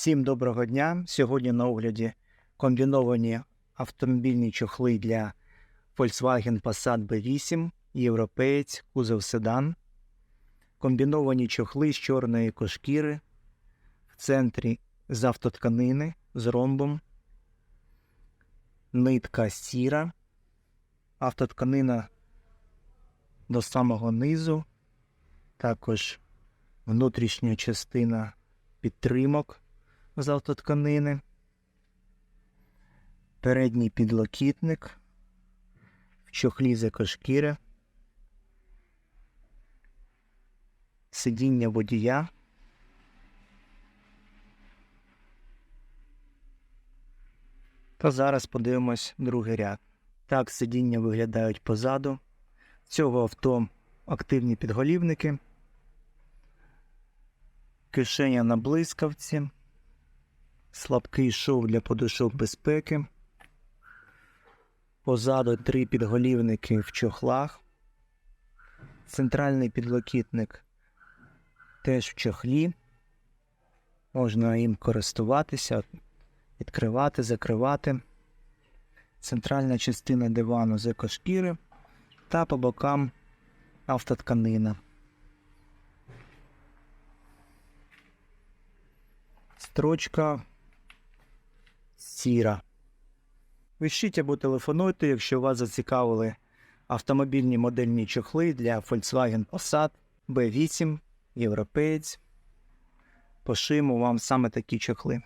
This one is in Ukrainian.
Всім доброго дня! Сьогодні на огляді комбіновані автомобільні чохли для Volkswagen Passat B8, європеєць, кузов седан. Комбіновані чохли з чорної кошкіри в центрі з автотканини з ромбом. Нитка сіра. Автотканина до самого низу. Також внутрішня частина підтримок з автотканини, передній підлокітник, в чохлі з сидіння водія. Та зараз подивимось другий ряд. Так сидіння виглядають позаду. Цього авто активні підголівники кишеня на блискавці, слабкий шов для подушок безпеки. Позаду три підголівники в чохлах. Центральний підлокітник теж в чохлі. Можна їм користуватися, відкривати, закривати. Центральна частина дивану з екошкіри та по бокам автотканина. Строчка сіра. Пишіть або телефонуйте, якщо вас зацікавили автомобільні модельні чохли для Volkswagen Passat B8, європеєць. Пошиємо вам саме такі чохли.